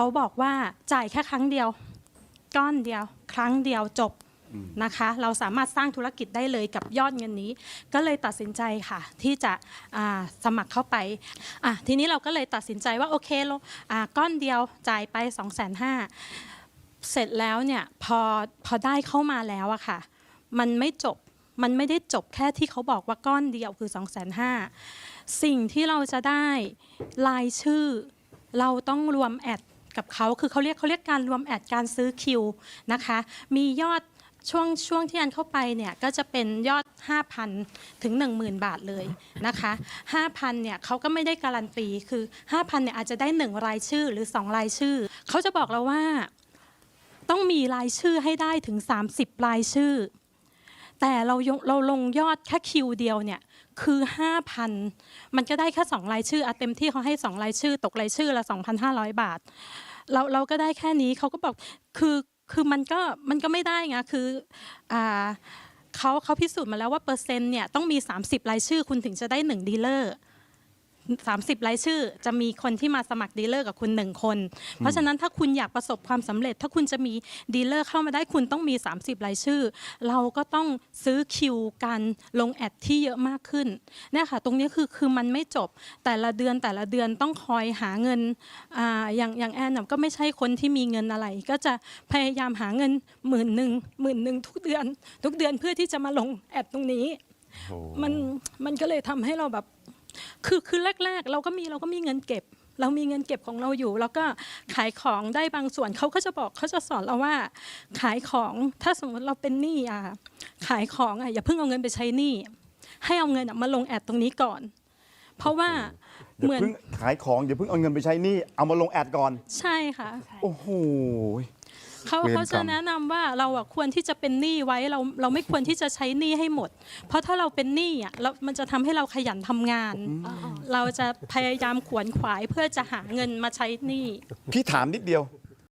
เขาบอกว่าจ่ายแค่ครั้งเดียว ก้อนเดียว ครั้งเดียวจบนะคะ เราสามารถสร้างธุรกิจได้เลยกับยอดเงินนี้ ก็เลยตัดสินใจค่ะ ที่จะอ่าสมัครเข้าไปอะทีนี้เราก็เลยตัดสินใจว่าโอเคเราอ่าก้อนเดียวจ่ายไป 2 5 0 0 0เสร็จแล้วเนี่ยพอพอได้เข้ามาแล้วอะค่ะ มันไม่จบมันไม่ได้จบแค่ที่เขาบอกว่าก้อนเดียวคือ 2 5 0 0 0สิ่งที่เราจะได้รายชื่อ เราต้องรวมแอด กับเขาคือเขาเรียกเขาเรียกการรวมแอดการซื้อคิวนะคะ มียอดช่วงช่วงที่อันเข้าไปเนี่ยก็จะเป็นยอด 5,000 ถึง 10,000 บาทเลยนะคะ 5,000 เนี่ยเขาก็ไม่ได้การันตี คือ 5,000 เนี่ยอาจจะได้ 1 รายชื่อหรือ 2 รายชื่อ เขาจะบอกเราว่าต้องมีรายชื่อให้ได้ถึง 30 รายชื่อ แต่เราเราลงยอดแค่คิวเดียวเนี่ยคือ 5,000 มันก็ได้แค่2รายชื่ออะเต็มที่เขาให้ 2 รายชื่อ ตกรายชื่อละ 2,500 บาท เราเราก็ได้แค่นี้เขาก็บอกคือคือมันก็มันก็ไม่ได้ไงคืออ่าเขาเขาพิสูจน์มาแล้วว่าเปอร์เซ็นต์เนี่ยต้องมี 30 รายชื่อคุณถึงจะได้1ดีลเลอร์ 30 รายชื่อ จะมีคนที่มาสมัครดีลเลอร์กับคุณหนึ่งคน เพราะฉะนั้นถ้าคุณอยากประสบความสำเร็จ ถ้าคุณจะมีดีลเลอร์เข้ามาได้คุณต้องมี 30 รายชื่อ เราก็ต้องซื้อคิวการลงแอดที่เยอะมากขึ้นเนี่ยค่ะ ตรงนี้คือคือมันไม่จบแต่ละเดือนแต่ละเดือนต้องคอยหาเงินอ่าอย่างอย่างแอนน่ะก็ไม่ใช่คนที่มีเงินอะไร ก็จะพยายามหาเงินหมื่นหนึ่งหมื่นหนึ่งทุกเดือน ทุกเดือนเพื่อที่จะมาลงแอดตรงนี้โอ้มันมันก็เลยทำให้เราแบบ คือคือแรก ๆ เราก็มีเราก็มีเงินเก็บ เรามีเงินเก็บของเราอยู่ แล้วก็ขายของได้บางส่วนเขาก็จะบอกเขาจะสอนเราว่า ขายของถ้าสมมติเราเป็นหนี้อะขายของอะอย่าเพิ่งเอาเงินไปใช้หนี้ให้เอาเงินอะมาลงแอดตรงนี้ก่อน เพราะว่าอย่าเหมือนเพิ่งขายของอย่าเพิ่งเอาเงินไปใช้หนี่เอามาลงแอดก่อน ใช่ค่ะ โอ้โห เขาเวรกรรมเขาจะแนะนำว่าเราอะควรที่จะเป็นหนี้ไว้เราเราไม่ควรที่จะใช้หนี้ให้หมด เพราะถ้าเราเป็นหนี้อะเรามันจะทำให้เราขยันทำงาน เราจะพยายามขวนขวายเพื่อจะหาเงินมาใช้หนี้พี่ถามนิดเดียว